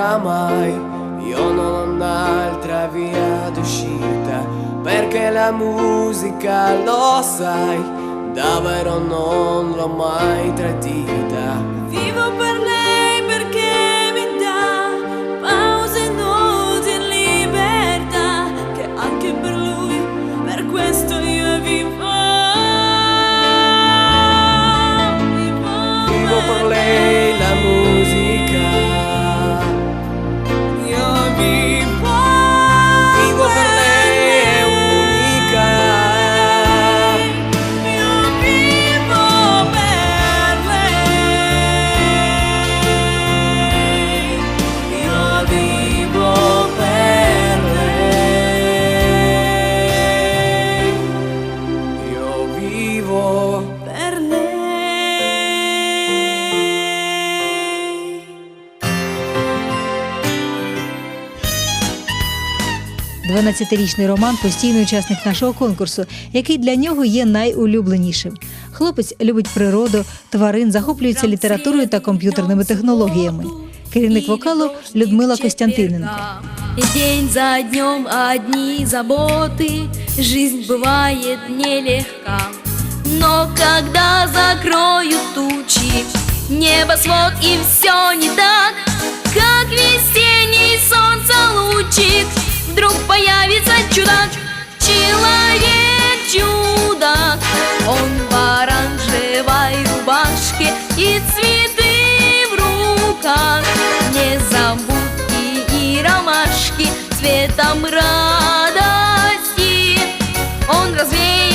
oramai io non ho un'altra via d'uscita. Perché la musica, lo sai, davvero non l'ho mai tradita. 12-річний Роман постійний учасник нашого конкурсу, який для нього є найулюбленішим. Хлопець любить природу, тварин, захоплюється літературою та комп'ютерними технологіями. Керівник вокалу Людмила Костянтиненко. День за днем одни заботы, жизнь бывает нелегка. Но когда закроют тучи, небосвод и все не так, как весенний солнце лучик, вдруг появится чудак, человек-чудак. Он в оранжевой рубашке и цветы в руках, незабудки и ромашки цветом радости. Он развеет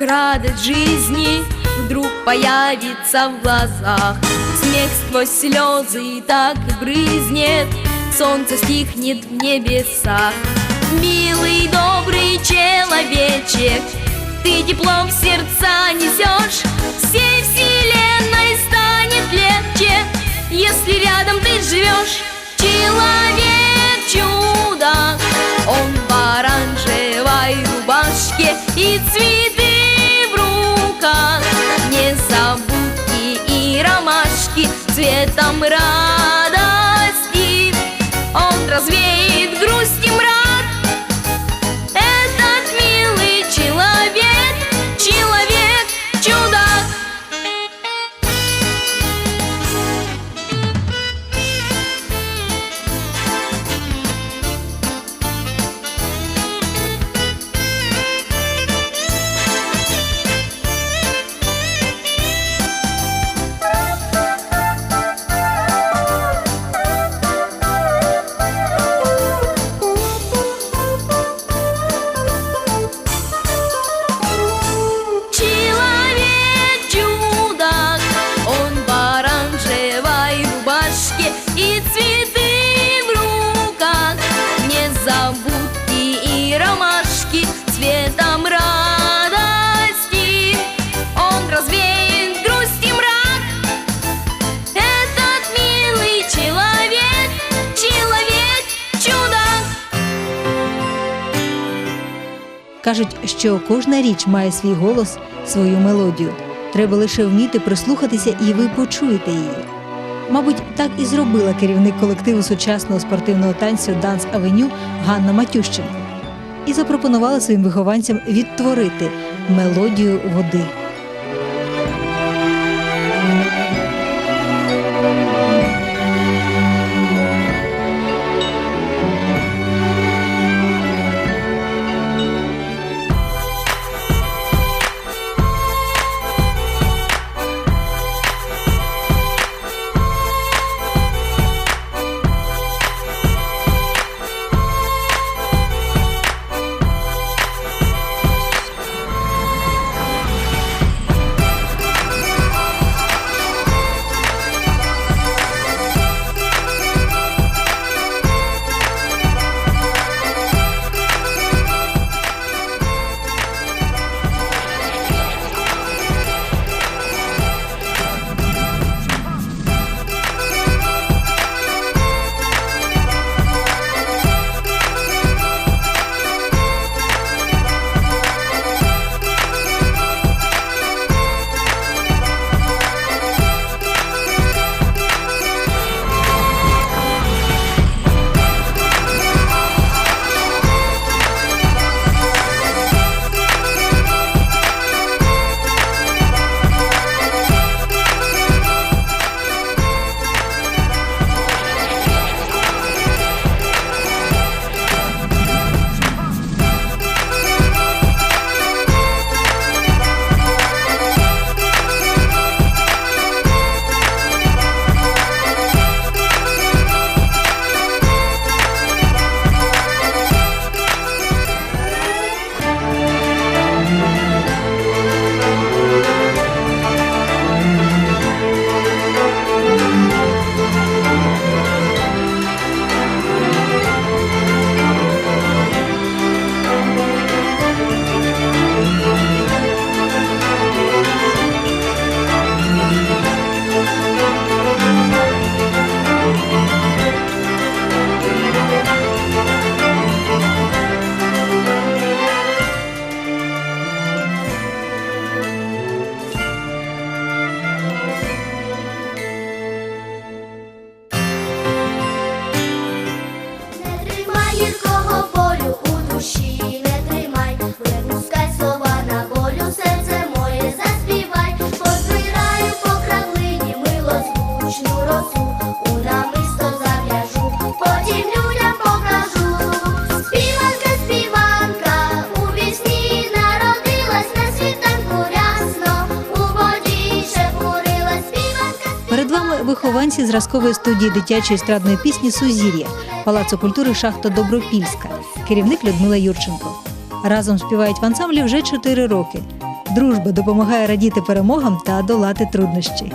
радость жизни вдруг появится в глазах. Смех сквозь слезы так и брызнет, солнце стихнет в небесах. Милый, добрый человечек, ты тепло в сердца несешь, всей вселенной станет легче, если рядом ты живешь. Человек чудак, он в оранжевой рубашке и цветы Кажуть, що кожна річ має свій голос, свою мелодію. Треба лише вміти прислухатися, і ви почуєте її. Мабуть, так і зробила керівник колективу сучасного спортивного танцю Данс Авеню Ганна Матющенко і запропонувала своїм вихованцям відтворити мелодію води. Вихованці зразкової студії дитячої естрадної пісні Сузір'я Палацу культури Шахта Добропільська, керівник Людмила Юрченко. Разом співають в ансамблі вже чотири роки. Дружба допомагає радіти перемогам та долати труднощі.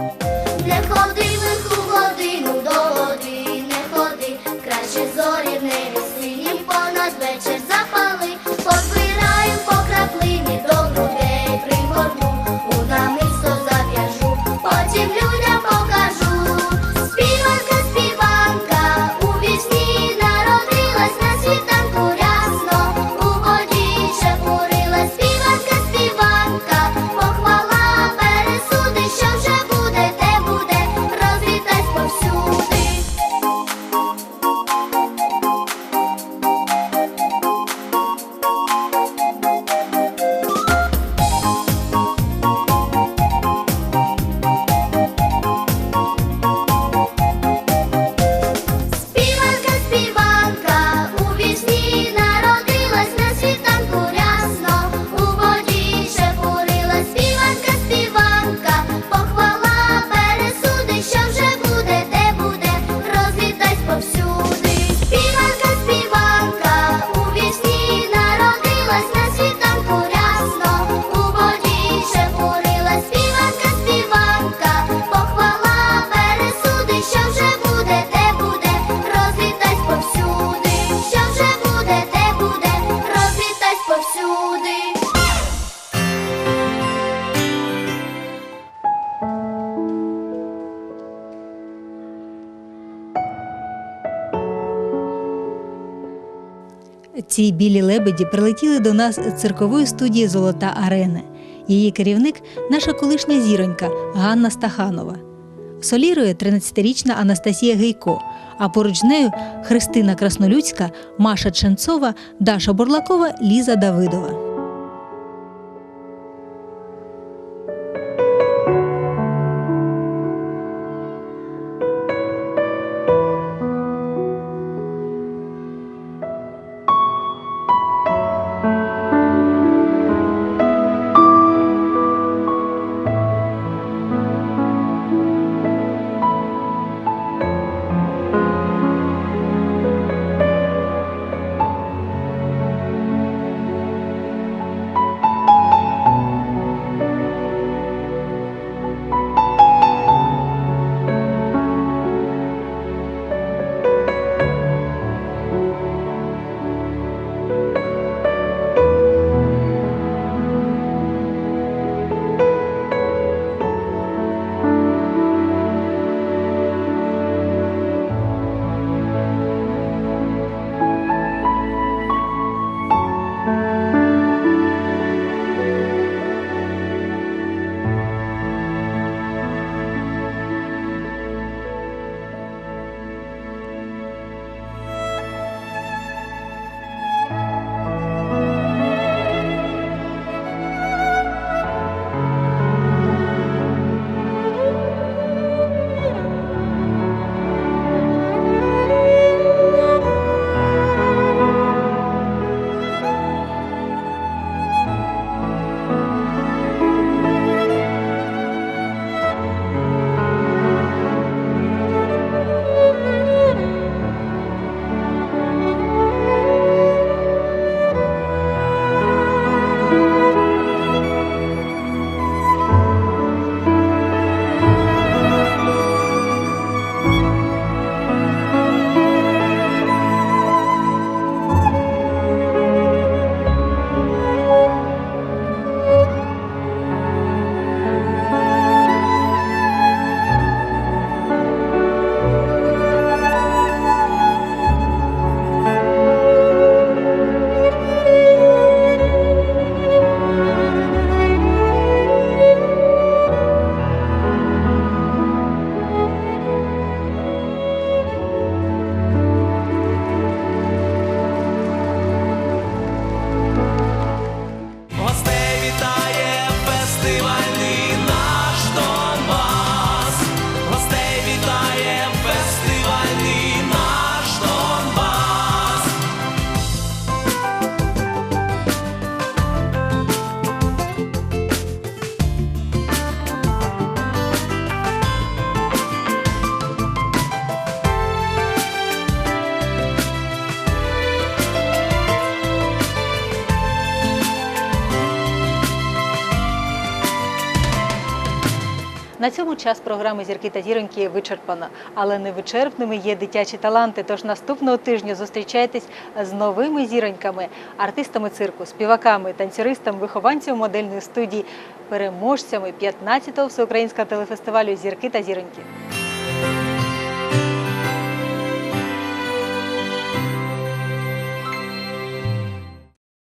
Ці білі лебеді прилетіли до нас з циркової студії Золота арена. Її керівник наша колишня зіронька Ганна Стаханова. Солірує 13-річна Анастасія Гейко, а поруч з нею Христина Краснолюдська, Маша Ченцова, Даша Бурлакова, Ліза Давидова. На цьому час програми Зірки та зіроньки вичерпано, але невичерпними є дитячі таланти. Тож наступного тижня зустрічайтесь з новими зіроньками, артистами цирку, співаками, танцюристами, вихованцями модельної студії, переможцями 15-го всеукраїнського телефестивалю Зірки та зіроньки.